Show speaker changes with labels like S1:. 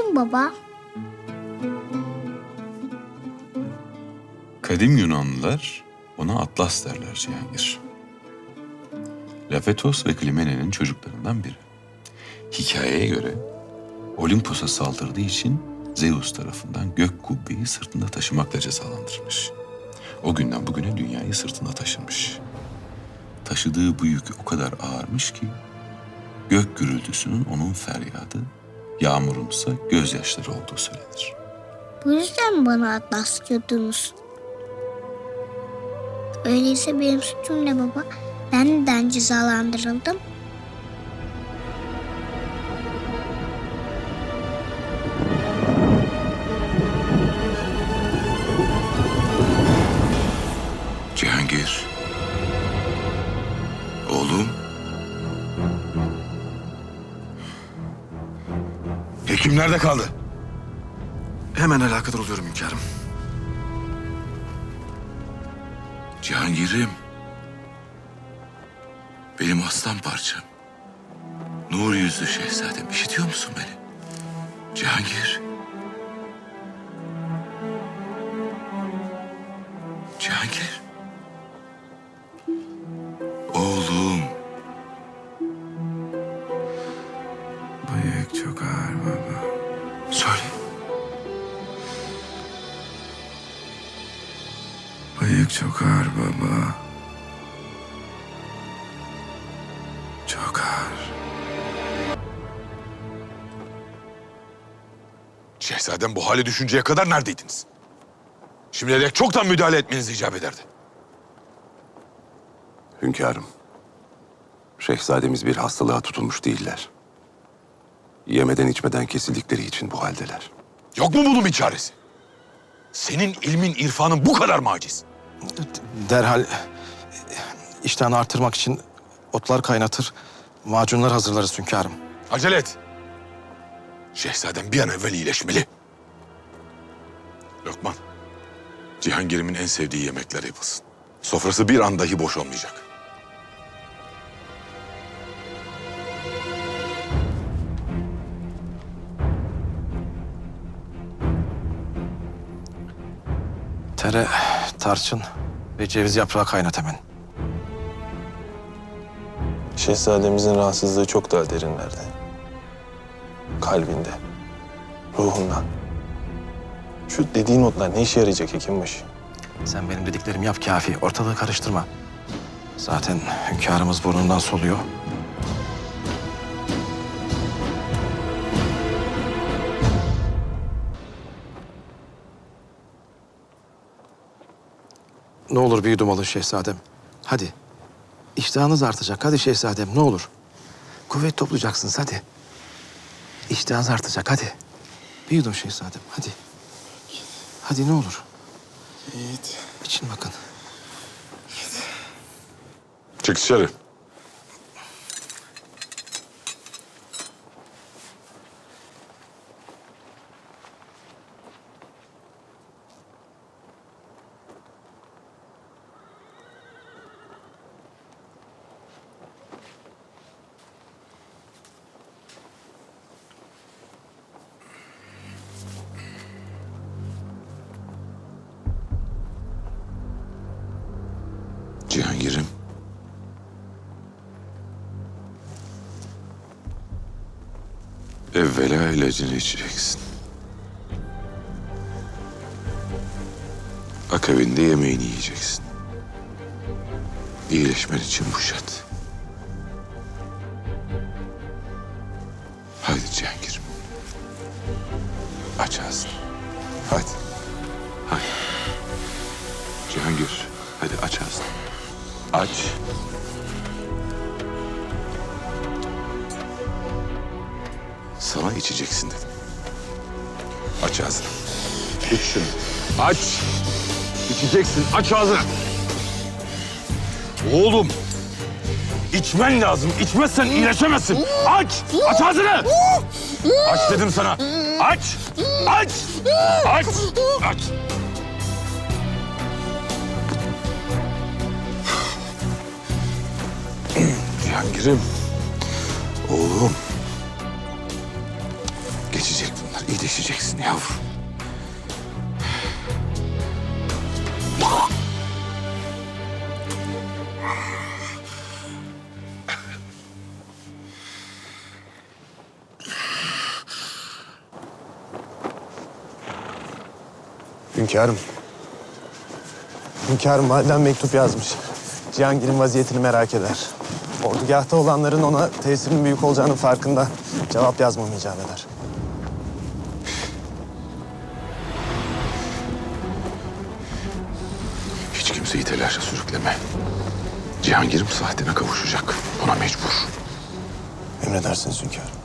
S1: kim baba?
S2: Kadim Yunanlılar ona Atlas derler Cihangir. Lafetos ve Klimene'nin çocuklarından biri. Hikayeye göre Olimpos'a saldırdığı için Zeus tarafından gök kubbeyi sırtında taşımakla cezalandırılmış. O günden bugüne dünyayı sırtında taşımış. Taşıdığı bu yük o kadar ağırmış ki gök gürültüsünün onun feryadı, yağmurunsa gözyaşları olduğu söylenir.
S1: Bu yüzden bana Atlas diyordunuz? Öyleyse benim suçum ne baba? Ben neden cezalandırıldım?
S3: Hekim nerede kaldı?
S4: Hemen alakadar oluyorum hünkârım.
S3: Cihangir'im. Benim aslan parçam. Nur yüzlü şehzadem. İşitiyor musun beni? Cihangir. Cihangir.
S4: Bıyık çok ağır baba. Çok ağır.
S3: Şehzadem bu hale düşünceye kadar neredeydiniz? Şimdiye dek çoktan müdahale etmeniz icap ederdi.
S5: Hünkârım, şehzademiz bir hastalığa tutulmuş değiller. Yemeden içmeden kesildikleri için bu haldeler.
S3: Yok mu bunun bir çaresi? Senin ilmin, irfanın bu kadar mı aciz?
S6: Derhal iştahını artırmak için otlar kaynatır, macunlar hazırlarız hünkârım.
S3: Acele et. Şehzadem bir an evvel iyileşmeli. Lokman, Cihangir'imin en sevdiği yemekler yapılsın. Sofrası bir an dahi boş olmayacak.
S6: Tere, tarçın ve ceviz yaprağı kaynat hemen.
S7: Şehzademizin rahatsızlığı çok daha derinlerde. Kalbinde, ruhunda. Şu dediğin otlar ne işe yarayacak hekimbaşı?
S6: Sen benim dediklerimi yap kafi, ortalığı karıştırma. Zaten hünkârımız burnundan soluyor. Ne olur bir yudum alın şehzadem. Hadi. İştahınız artacak. Hadi şehzadem ne olur. Kuvvet toplayacaksınız hadi. İştahınız artacak hadi. Bir yudum şehzadem hadi. Hadi ne olur.
S4: Yiğit.
S6: İçin bakın.
S3: Çık dışarı. Cihangir'im. Evvela ilacını içeceksin. Akabinde yemeğini yiyeceksin. İyileşmen için bu şart. Haydi Cihangir'im. Aç ağzını. Hadi. Hadi. Cihangir. Aç. Sana içeceksin dedim. Aç ağzını. İç şunu. Aç. İçeceksin. Aç ağzını. Oğlum. İçmen lazım. İçmezsen iyileşemezsin. Aç. Aç ağzını. Aç dedim sana. Aç. Aç. Aç. Aç. Cihangir'im. Oğlum. Geçecek bunlar.
S5: iyileşeceksin yavrum.
S7: Hünkârım. Hünkârım validen mektup yazmış. Cihangir'in vaziyetini merak eder. Ordugahta olanların ona tesirinin büyük olacağının farkında. Cevap yazmamı icap eder.
S2: Hiç kimseyi telaşa sürükleme. Cihangir'im saatine kavuşacak. Ona mecbur.
S7: Emredersiniz hünkârım.